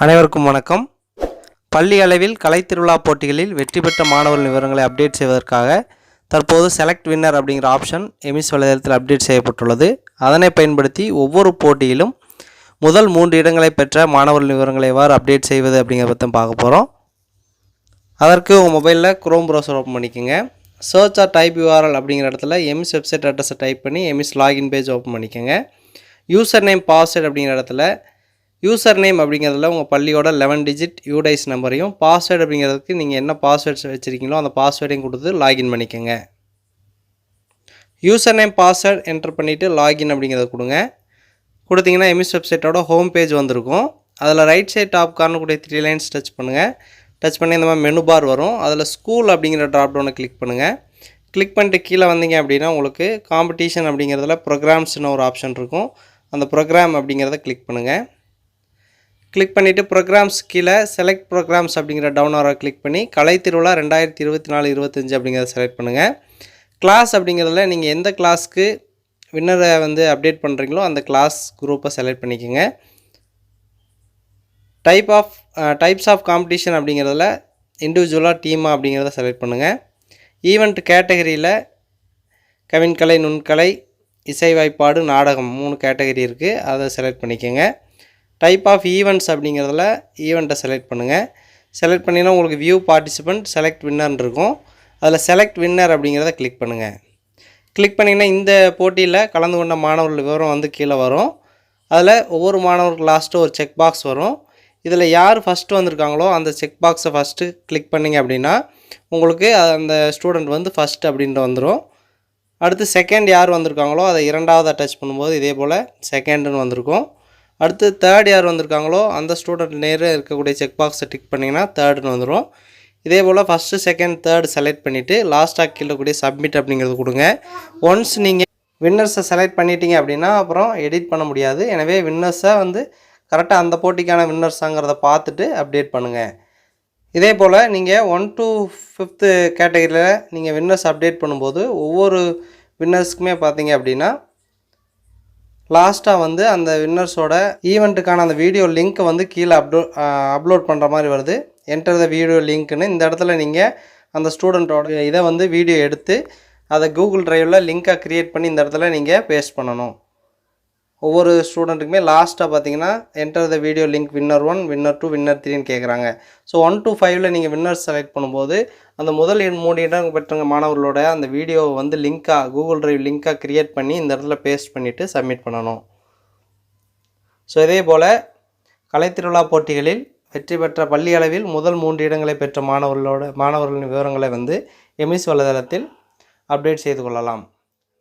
அனைவருக்கும் வணக்கம். பள்ளி அளவில் கலைத்திருவிழா போட்டிகளில் வெற்றி பெற்ற மாணவர்கள் விவரங்களை அப்டேட் செய்வதற்காக தற்போது செலக்ட் வின்னர் அப்படிங்கிற ஆப்ஷன் எமிஸ் வலைதளத்தில் அப்டேட் செய்யப்பட்டுள்ளது. அதனை பயன்படுத்தி ஒவ்வொரு போட்டியிலும் முதல் மூன்று இடங்களை பெற்ற மாணவர்கள் விவரங்களை எவ்வாறு அப்டேட் செய்வது அப்படிங்கிற பற்றி பார்க்க போகிறோம் அதற்கு உங்கள் மொபைலில் குரோம் ப்ரௌசர் ஓப்பன் பண்ணிக்கோங்க. சர்ச் ஆர் டைப் யூஆர்எல் அப்படிங்கிற இடத்துல எமிஸ் வெப்சைட் அட்ரஸை டைப் பண்ணி எமிஸ் லாகின் பேஜ் ஓப்பன் பண்ணிக்கோங்க. யூசர் நேம் பாஸ்வேர்ட் அப்படிங்கிற இடத்துல யூசர் நேம் அப்படிங்கிறதுல உங்கள் பள்ளியோட லெவன் டிஜிட் யூடைஸ் நம்பரையும் பாஸ்வேர்டு அப்படிங்கிறதுக்கு நீங்கள் என்ன பாஸ்வேர்ட்ஸ் வச்சுருக்கீங்களோ அந்த பாஸ்வேர்டையும் கொடுத்து லாகின் பண்ணிக்கோங்க. யூசர் நேம் பாஸ்வேர்டு என்டர் பண்ணிவிட்டு லாகின் அப்படிங்கிறத கொடுங்க. கொடுத்தீங்கன்னா எம்எஸ் வெப்சைட்டோட ஹோம் பேஜ் வந்திருக்கும். அதில் ரைட் சைட் டாப் கார்னு கூடிய த்ரீ லைன்ஸ் டச் பண்ணுங்கள் டச் பண்ணி இந்த மாதிரி மெனு பார் வரும். அதில் ஸ்கூல் அப்படிங்கிற ட்ராப் டவுனை கிளிக் பண்ணுங்கள் கிளிக் பண்ணிட்டு கீழே வந்தீங்க அப்படின்னா உங்களுக்கு காம்படிஷன் அப்படிங்கிறதுல ப்ரோக்ராம்ஸ்னு ஒரு ஆப்ஷன் இருக்கும். அந்த ப்ரோக்ராம் அப்படிங்கிறத கிளிக் பண்ணுங்கள் கிளிக் பண்ணிவிட்டு ப்ரோக்ராம்ஸ் கீழே செலக்ட் ப்ரோக்ராம்ஸ் அப்படிங்கிற டவுன் ஆரோ கிளிக் பண்ணி கலை திருவிழா ரெண்டாயிரத்தி இருபத்தி நாலு இருபத்தஞ்சு அப்படிங்கிறத செலக்ட் பண்ணுங்கள் கிளாஸ் அப்படிங்கிறதுல நீங்கள் எந்த கிளாஸ்க்கு வின்னரை வந்து அப்டேட் பண்ணுறீங்களோ அந்த கிளாஸ் குரூப்பை செலக்ட் பண்ணிக்கோங்க. Type of types of competition அப்படிங்கிறதுல இண்டிவிஜுவலாக டீமாக அப்படிங்கிறத செலக்ட் பண்ணுங்கள் ஈவெண்ட் கேட்டகரியில் கவின்கலை நுண்கலை இசை வாய்ப்பாடு நாடகம் மூணு கேட்டகரி இருக்குது அதை செலக்ட் பண்ணிக்கோங்க. டைப் ஆஃப் ஈவெண்ட்ஸ் அப்படிங்கிறதுல ஈவெண்ட்டை செலக்ட் பண்ணுங்கள் செலக்ட் பண்ணினா உங்களுக்கு வியூ பார்ட்டிசிபெண்ட் செலக்ட் வின்னர்னு இருக்கும். அதில் செலக்ட் வின்னர் அப்படிங்கிறத கிளிக் பண்ணுங்கள் கிளிக் பண்ணிங்கன்னா இந்த போட்டியில் கலந்து கொண்ட மாணவர்கள் விவரம் வந்து கீழே வரும். அதில் ஒவ்வொரு மாணவருக்கு லாஸ்ட்டு ஒரு செக் பாக்ஸ் வரும். இதில் யார் ஃபஸ்ட்டு வந்திருக்காங்களோ அந்த செக் பாக்ஸை ஃபஸ்ட்டு கிளிக் பண்ணிங்க அப்படின்னா உங்களுக்கு அந்த ஸ்டூடெண்ட் வந்து ஃபஸ்ட் அப்படின்ட்டு வந்துடும் அடுத்து செகண்ட் யார் வந்திருக்காங்களோ அதை இரண்டாவது அட்டாச் பண்ணும்போது இதே போல் செகண்டுன்னு வந்திருக்கும். அடுத்து தேர்ட் யார் வந்திருக்காங்களோ அந்த ஸ்டூடெண்ட் நேராக இருக்கக்கூடிய செக் பாக்ஸை டிக் பண்ணிங்கன்னா தேர்டுன்னு வந்துடும் இதே போல் ஃபஸ்ட்டு செகண்ட் தேர்ட் செலக்ட் பண்ணிவிட்டு லாஸ்ட்டாக கீழே கூடிய சப்மிட் அப்படிங்கிறது கொடுங்க. ஒன்ஸ் நீங்கள் வின்னர்ஸை செலக்ட் பண்ணிட்டீங்க அப்படின்னா அப்புறம் எடிட் பண்ண முடியாது. எனவே வின்னர்ஸை வந்து கரெக்டாக அந்த போட்டிக்கான வின்னர்ஸாங்கிறத பார்த்துட்டு அப்டேட் பண்ணுங்கள் இதே போல் நீங்கள் ஒன் டு ஃபிஃப்த்து கேட்டகரியில் நீங்கள் வின்னர்ஸ் அப்டேட் பண்ணும்போது ஒவ்வொரு வின்னர்ஸ்க்குமே பார்த்தீங்க அப்படின்னா லாஸ்ட்டாக வந்து அந்த வின்னர்ஸோட ஈவெண்ட்டுக்கான அந்த வீடியோ லிங்க்கை வந்து கீழே அப்லோ அப்லோட் பண்ணுற மாதிரி வருது. என்டர் த வீடியோ லிங்க்னு இந்த இடத்துல நீங்கள் அந்த ஸ்டூடெண்ட்டோட இதை வந்து வீடியோ எடுத்து அதை கூகுள் ட்ரைவில் லிங்க்காக க்ரியேட் பண்ணி இந்த இடத்துல நீங்கள் பேஸ்ட் பண்ணணும். ஒவ்வொரு ஸ்டூடெண்ட்டுக்குமே லாஸ்ட்டாக பார்த்தீங்கன்னா enter the video link winner one winner two winner த்ரீன்னு கேட்குறாங்க ஸோ ஒன் டூ ஃபைவ்ல நீங்கள் வின்னர்ஸ் செலக்ட் பண்ணும்போது அந்த முதல் மூணு இடம் பெற்றவங்க மாணவர்களோட அந்த வீடியோவை வந்து லிங்க்காக கூகுள் ட்ரைவ் லிங்க்காக க்ரியேட் பண்ணி இந்த இடத்துல பேஸ்ட் பண்ணிவிட்டு சப்மிட் பண்ணணும். ஸோ இதே போல் கலைத்திருவிழா போட்டிகளில் வெற்றி பெற்ற பள்ளி அளவில் முதல் மூன்று இடங்களை பெற்ற மாணவர்களோட மாணவர்களின் விவரங்களை வந்து எமிஸ் வலைதளத்தில் அப்டேட் செய்து கொள்ளலாம்.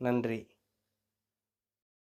நன்றி.